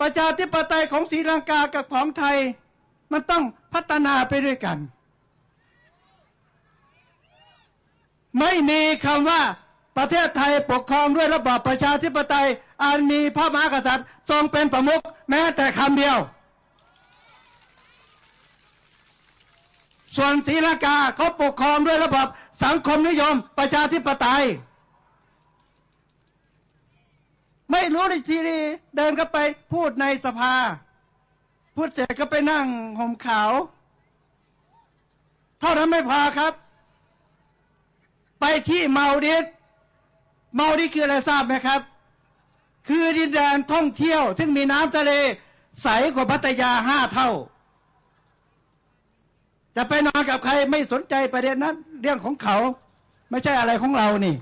ประชาธิปไตยของศรีลังกากับของไทย มันต้องพัฒนาไปด้วยกัน ไม่มีคำว่าประเทศไทยปกครองด้วยระบอบประชาธิปไตย อันมีพระมหากษัตริย์ทรงเป็นประมุขแม้แต่คำเดียว ส่วนศรีลังกาเขาปกครองด้วยระบอบสังคมนิยมประชาธิปไตย ไม่รู้ในทีนี้เดินเข้าไปพูดในสภา พูดเสร็จก็ไปนั่งห่มขาว เท่านั้นไม่พอครับ ไปที่เมาดิสเมาดิสคืออะไรทราบไหมครับ คือดินแดนท่องเที่ยว ซึ่งมีน้ำทะเลใสกว่าพัทยาห้าเท่า จะไปนอนกับใครไม่สนใจประเด็นนั้น เรื่องของเขา ไม่ใช่อะไรของเรานี่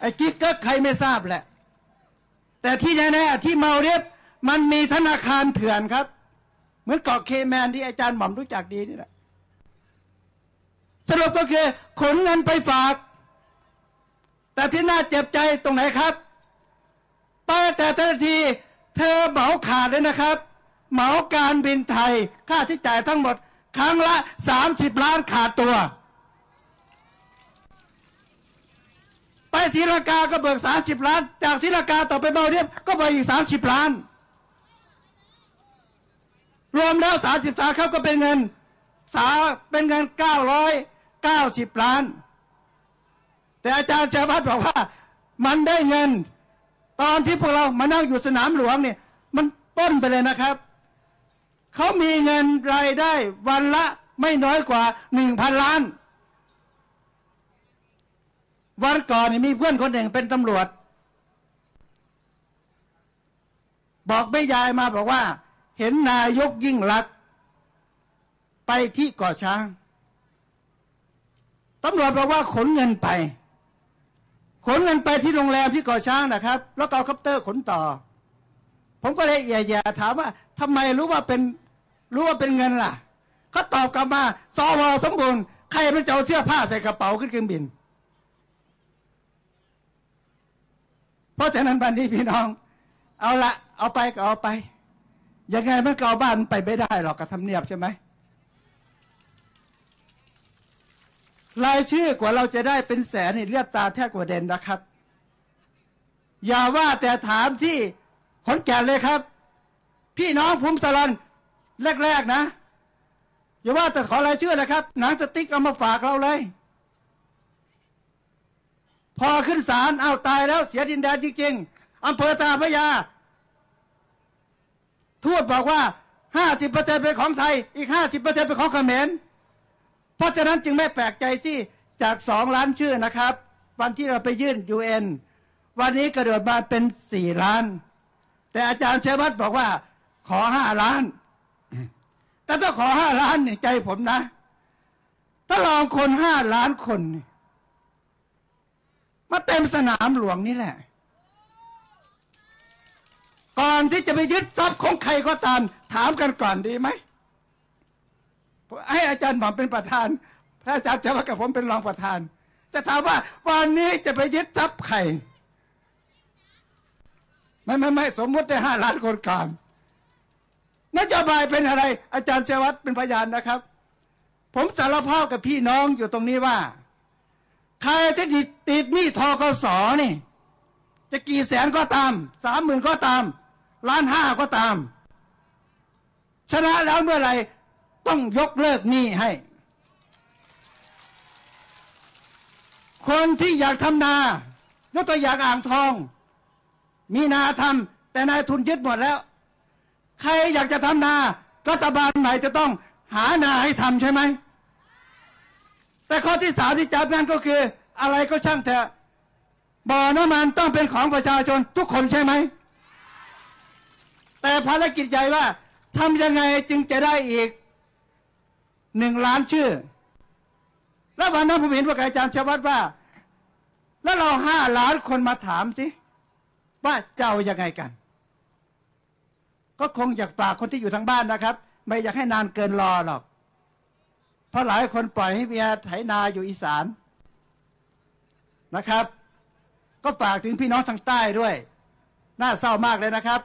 ไอ้กิ๊กก็ใครไม่ทราบแหละ แต่ที่แน่ๆที่เมาเรียบมันมีธนาคารเถื่อนครับ เหมือนเกาะเคแมนที่อาจารย์หม่อมรู้จักดีนี่แหละสรุปก็คือขนเงินไปฝาก แต่ที่น่าเจ็บใจตรงไหนครับไปแต่ทันทีเธอเหมาขาดเลยนะครับ เหมาการบินไทย ค่าที่จ่ายทั้งหมด ครั้งละสามสิบล้านขาดตัว ไปศรีลังกาก็เบิกสามสิบล้าน จากศรีลังกาต่อไปเบาเรียบก็ไปอีกสามสิบล้าน รวมแล้วสามสิบสาครับก็เป็นเงินสาเป็นเงินเก้าร้อยเก้าสิบล้าน แต่อาจารย์ชาวัฒน์บอกว่า มันได้เงิน ตอนที่พวกเรามานั่งอยู่สนามหลวงเนี่ย มันต้นไปเลยนะครับเขามีเงินรายได้วันละไม่น้อยกว่าหนึ่งพันล้าน วันก่อนมีเพื่อนคนหนึ่งเป็นตำรวจ บอกแม่ยายมาบอกว่า เห็นนายกยิ่งรัก ไปที่เกาะช้างตำรวจบอกว่าขนเงินไป ขนเงินไปที่โรงแรมที่เกาะช้างนะครับ แล้วก็เอคัปเตอร์ขนต่อ ผมก็เลยแย่ๆถามว่าทำไมรู้ว่าเป็นรู้ว่าเป็นเงินล่ะเขาตอบกลับมาสวสมบูรณ์ใครมันจะเอาเสื้อผ้าใส่กระเป๋าขึ้นเครื่องบิน เพราะฉะนั้นบันนี้พี่น้อง เอาละเอาไปก็เอาไป ยังไงมันก็เอาบ้านไปไม่ได้หรอกกับทำเนียบใช่ไหมรายชื่อกว่าเราจะได้เป็นแสนนี่เลือดตาแทบกว่าเด่นนะครับ อย่าว่าแต่ถามที่ขนแก่นเลยครับ พี่น้องภูมิสลันแรกๆนะ อย่าว่าแต่ขอรายชื่อนะครับ หนังสติ๊กเอามาฝากเราเลย พอขึ้นศาลเอาตายแล้วเสียดินแดนจริงๆอำเภอตาพระยา ทูตบอกว่าห้าสิบเปอร์เซ็นเป็นของไทย อีกห้าสิบเปอร์เซ็นเป็นของเขมร เพราะฉะนั้นจึงไม่แปลกใจที่จากสองล้านชื่อนะครับ วันที่เราไปยื่นยูเอ็นวันนี้กระโดดมาเป็นสี่ล้าน แต่อาจารย์เชวัตบอกว่าขอห้าล้าน แต่ถ้าขอห้าล้านเนี่ยใจผมนะ ถ้าลองคนห้าล้านคนเนี่ย มาเต็มสนามหลวงนี่แหละ ก่อนที่จะไปยึดทรัพย์ของใครก็ตาม ถามกันก่อนดีไหมให้อาจารย์หม่อมเป็นประธานพระอาจารย์จะว่ากับผมเป็นรองประธาน จะถามว่าวันนี้จะไปยึดทรัพย์ใครไม่ไม่ไม่สมมติได้ห้าล้านคนก่อนนโยบายเป็นอะไร อาจารย์เชวัตเป็นพยานนะครับ ผมสารภาพกับพี่น้องอยู่ตรงนี้ว่า ใครที่ติดติดหนี้ทกสนี่ จะกี่แสนก็ตามสามหมื่นก็ตามล้านห้าก็ตาม ชนะแล้วเมื่อไหร่ต้องยกเลิกหนี้ให้ คนที่อยากทำนายกตัวอย่างอ่างทอง มีนาทำแต่นายทุนยึดหมดแล้ว ใครอยากจะทำนารัฐบาลใหม่จะต้องหานาให้ทำใช่ไหม แต่ข้อที่สามที่จับนั่นก็คือ อะไรก็ช่างเถอะบ่อน้ำมันต้องเป็นของประชาชนทุกคนใช่ไหม แต่ภารกิจใหญ่ว่าทำยังไงจึงจะได้อีกหนึ่งล้านชื่อ แล้ววันนั้นผมเห็นว่าอาจารย์ชวัตว่า แล้วเราห้าล้านคนมาถามสิว่าเจ้ายังไงกัน ก็คงอยากปากคนที่อยู่ทางบ้านนะครับ ไม่อยากให้นานเกินรอหรอก ราะหลายคนปล่อยให้เมียไถนาอยู่อีสานนะครับ ก็ฝากถึงพี่น้องทางใต้ด้วย น่าเศร้ามากเลยนะครับ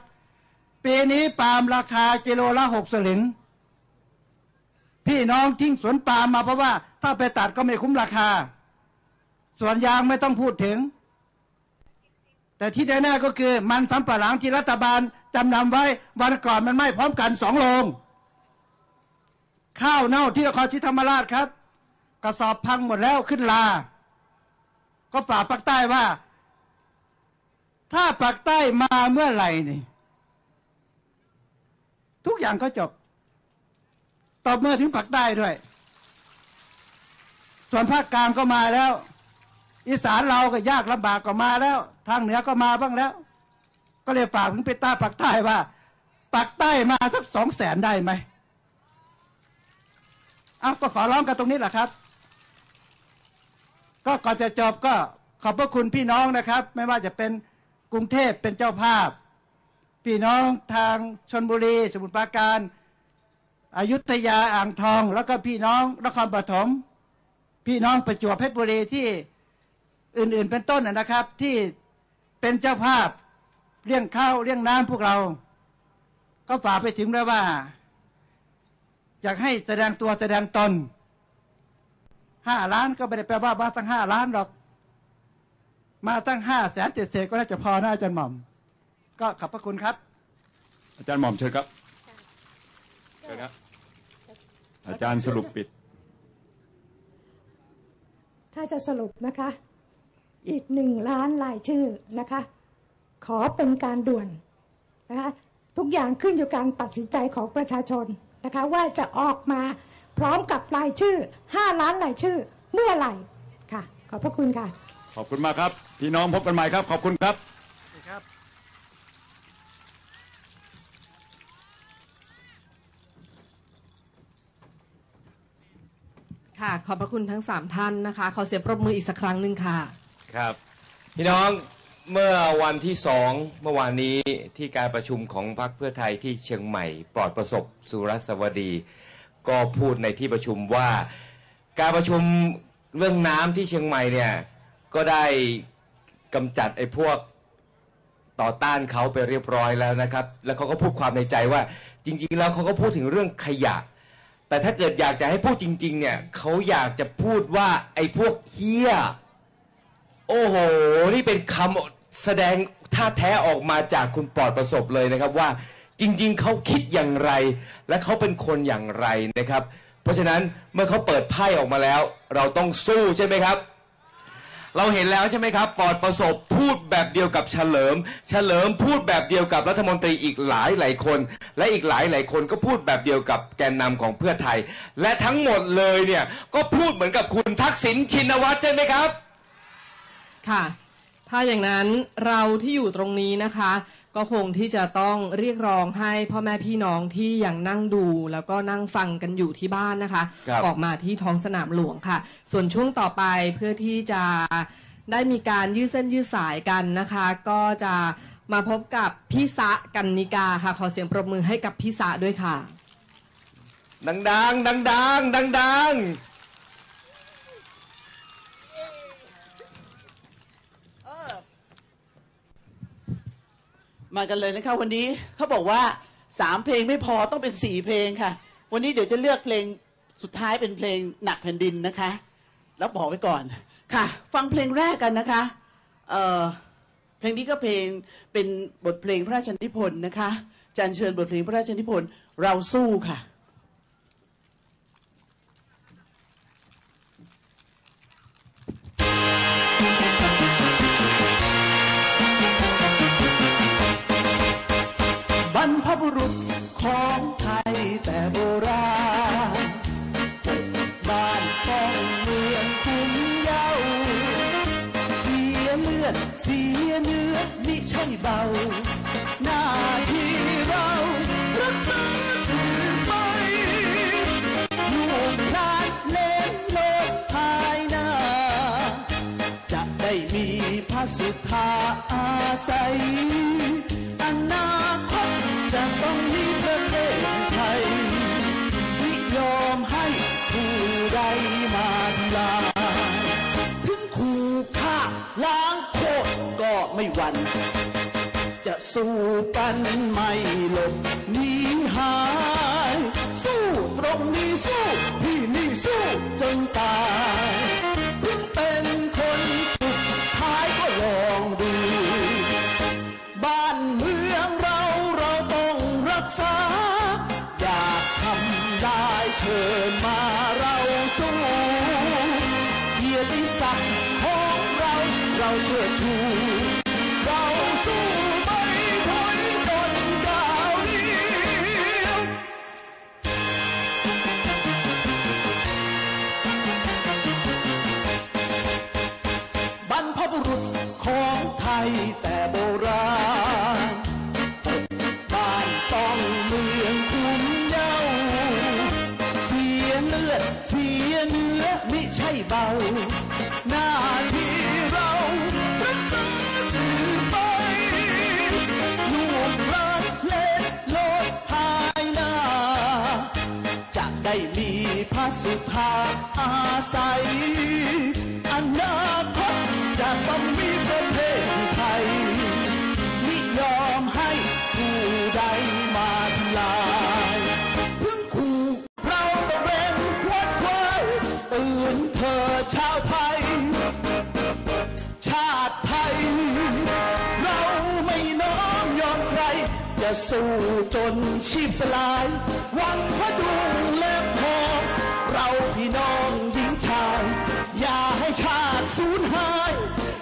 ปีนี้ปาล์มราคากิโลละหกสลึง พี่น้องทิ้งสวนปาล์มมาเพราะว่า ถ้าไปตัดก็ไม่คุ้มราคาส่วนยางไม่ต้องพูดถึง แต่ที่แน่ๆก็คือ มันสำปะหลังที่รัฐบาลจำนำไว้วันก่อนมันไม้พร้อมกันสองโรง ข้าวเน่าที่นครศรีธรรมราชครับ กระสอบพังหมดแล้วขึ้นลา ก็ฝากภาคใต้ว่า ถ้าภาคใต้มาเมื่อไหร่นี่ ทุกอย่างก็จบตอบมือถึงภาคใต้ด้วย ส่วนภาคกลางก็มาแล้ว อีสานเราก็ยากลำบากก็มาแล้ว ทางเหนือก็มาบ้างแล้ว ก็เลยฝากถึงไปใต้ภาคใต้ว่าภาคใต้มาสักสองแสนได้ไหม อ้าวก็ขอร้องกันตรงนี้แหละครับ ก็ก่อนจะจบก็ขอบพระคุณพี่น้องนะครับ ไม่ว่าจะเป็นกรุงเทพเป็นเจ้าภาพ พี่น้องทางชนบุรี สมุทรปราการอายุทยาอ่างทอง แล้วก็พี่น้องนครปฐมพี่น้องประจวบเพชรบุรีที่อื่นๆเป็นต้นนะครับ ที่เป็นเจ้าภาพเลี้ยงข้าวเลี้ยงน้ำพวกเรา ก็ฝากไปถึงด้วยว่า อยากให้แสดงตัวแสดงตนห้าล้านก็ไม่ได้แปลว่ามาตั้งห้าล้านหรอก มาตั้งห้าแสนเจ็ดเศษก็น่าจะพอนะอาจารย์หม่อม ก็ขอบพระคุณครับ อาจารย์หม่อมเชิญครับเชิญครับ อาจารย์สรุปปิด ถ้าจะสรุปนะคะ อีกหนึ่งล้านรายชื่อนะคะ ขอเป็นการด่วนนะคะ ทุกอย่างขึ้นอยู่การตัดสินใจของประชาชน นะคะว่าจะออกมาพร้อมกับรายชื่อ 5 ล้านรายชื่อเมื่อไหร่ค่ะ ขอบพระคุณค่ะ ขอบคุณมากครับ พี่น้องพบกันใหม่ครับ ขอบคุณครับครับค่ะ ขอบพระคุณทั้งสามท่านนะคะ ขอเสียงปรบมืออีกสักครั้งหนึ่งค่ะ ครับ พี่น้อง เมื่อวันที่สองเมื่อวานนี้ที่การประชุมของพรรคเพื่อไทยที่เชียงใหม่ ปลอดประสบสุรสวดี ก็พูดในที่ประชุมว่า การประชุมเรื่องน้ำที่เชียงใหม่เนี่ยก็ได้กำจัดไอ้พวกต่อต้านเขาไปเรียบร้อยแล้วนะครับ แล้วเขาก็พูดความในใจว่า จริง ๆ แล้วเขาก็พูดถึงเรื่องขยะ แต่ถ้าเกิดอยากจะให้พูดจริง ๆ เนี่ยเขาอยากจะพูดว่าไอ้พวกเฮี้ย โอ้โห นี่เป็นคำแสดงท่าแท้ออกมาจากคุณปลอดประสบเลยนะครับว่าจริงๆ เขาคิดอย่างไร และเขาเป็นคนอย่างไรนะครับ เพราะฉะนั้นเมื่อเขาเปิดไพ่ออกมาแล้ว เราต้องสู้ใช่ไหมครับ เราเห็นแล้วใช่ไหมครับปอดประสบพูดแบบเดียวกับเฉลิม เฉลิมพูดแบบเดียวกับรัฐมนตรีอีกหลายหลายคน และอีกหลายหลายคนก็พูดแบบเดียวกับแกนนำของเพื่อไทย และทั้งหมดเลยเนี่ยก็พูดเหมือนกับคุณทักษิณชินวัตรใช่ไหมครับ ค่ะ ถ้าอย่างนั้นเราที่อยู่ตรงนี้นะคะ ก็คงที่จะต้องเรียกร้องให้พ่อแม่พี่น้องที่ยังนั่งดูแล้วก็นั่งฟังกันอยู่ที่บ้านนะคะ ครับ ออกมาที่ท้องสนามหลวงค่ะ ส่วนช่วงต่อไปเพื่อที่จะได้มีการยืดเส้นยืดสายกันนะคะ ก็จะมาพบกับพี่สะกันนิกาค่ะ ขอเสียงปรบมือให้กับพี่สะด้วยค่ะ ดังๆดังๆดังๆ มากันเลยนะคะวันนี้เขาบอกว่าสามเพลงไม่พอต้องเป็นสี่เพลงค่ะ วันนี้เดี๋ยวจะเลือกเพลงสุดท้ายเป็นเพลงหนักแผ่นดินนะคะ แล้วบอกไว้ก่อนค่ะ ฟังเพลงแรกกันนะคะเอ่อเพลงนี้ก็เพลงเป็นบทเพลงพระราชนิพนธ์นะคะจันเชิญบทเพลงพระราชนิพนธ์เราสู้ค่ะ ราณบ้านป้องเมืองคุ้มเยาวเสียเลือดเสียเนื้อมิใช่เบา หน้าที่เรารักษาสืบไปลูกหลานเล่นโลกภายหน้า จะได้มีพระสุธาอาศัยอนาคตจะต้องมี วัน จะสู้กันไม่หลบหนีหาย สู้ตรงนี้สู้ที่นี่สู้จนตายเพิ่งเป็นคนสุดท้ายก็ลองดู บ้านเมืองเราเราต้องรักษา อยากทำได้เชิญมาเราสู้เกียรติศักดิ์ของเราเราเชื่อชู ยเนื้อมิใช่เบา หน้าที่เรารักษาสืบไปลูกหลานเล็ดลดภายหน้า จะได้มีพระสุภาอาศัยอนาคตจะต้องมี สู้จนชีพสลาย หวังพระดวงเล็บทองเราพี่น้องหญิงชาย อย่าให้ชาติสูญหาย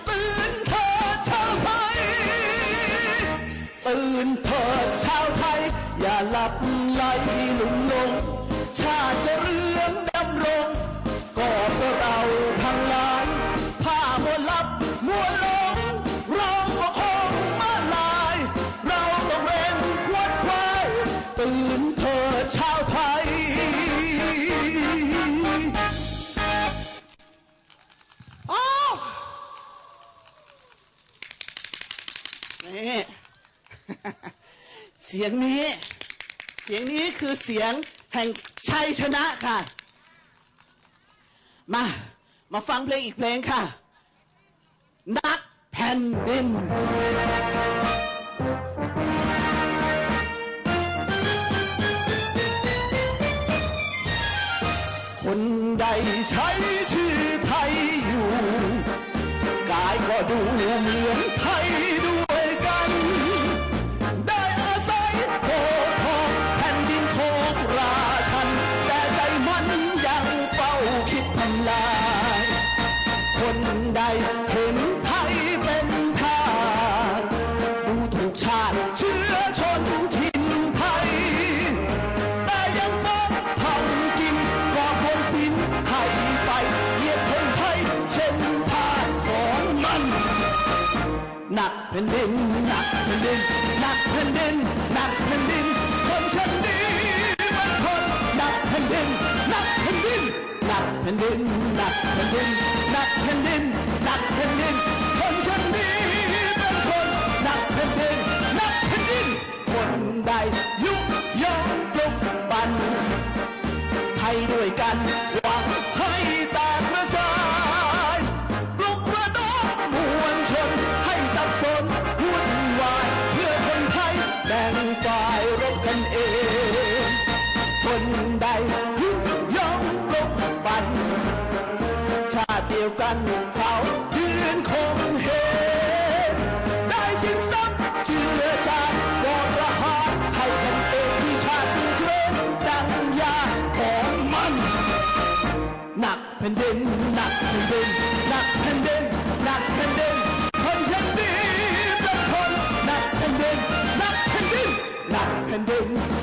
ตื่นเถิดชาวไทย ตื่นเถิดชาวไทย อย่าหลับไหลหลุ่มลง ชาติจะรือ เสียงนี้ เสียงนี้คือเสียงแห่งชัยชนะค่ะ มา มาฟังเพลงอีกเพลงค่ะ นักแผ่นดินคนใดใช้ชื่อไทยอยู่ กายก็ดูเหมือนไทยด้ แผ่นดินหนักแผ่นดินหนักแผ่นดินหนักแผ่นดินคนชั้นดีมันคนหนักแผ่นดินหนักแผ่นดินหนักแผ่นดินหนักแผ่นดินหนักแผ่นดินหนักแผ่นดินคนชั้นดีเป็นคนหนักแผ่นดินหนักแผ่นดินคนใดยุยงปลุกปั่นไทยด้วยกัน ดียวกันเขายืนคงเหตุได้สิ้นซ้ำเชื่อจานวอประหารให้กันเองที่ชาติจึงเคลิ้มดังยาของมัน หนักแผ่นดินหนักแผ่นดินหนักแผ่นดินหนักแผ่นดินคนชั้นดีเป็นคนหนักแผ่นดินหนักแผ่นดินหนักแผ่นดินหนักแผ่นดินหนักแผ่นดินหนักแผ่นดิน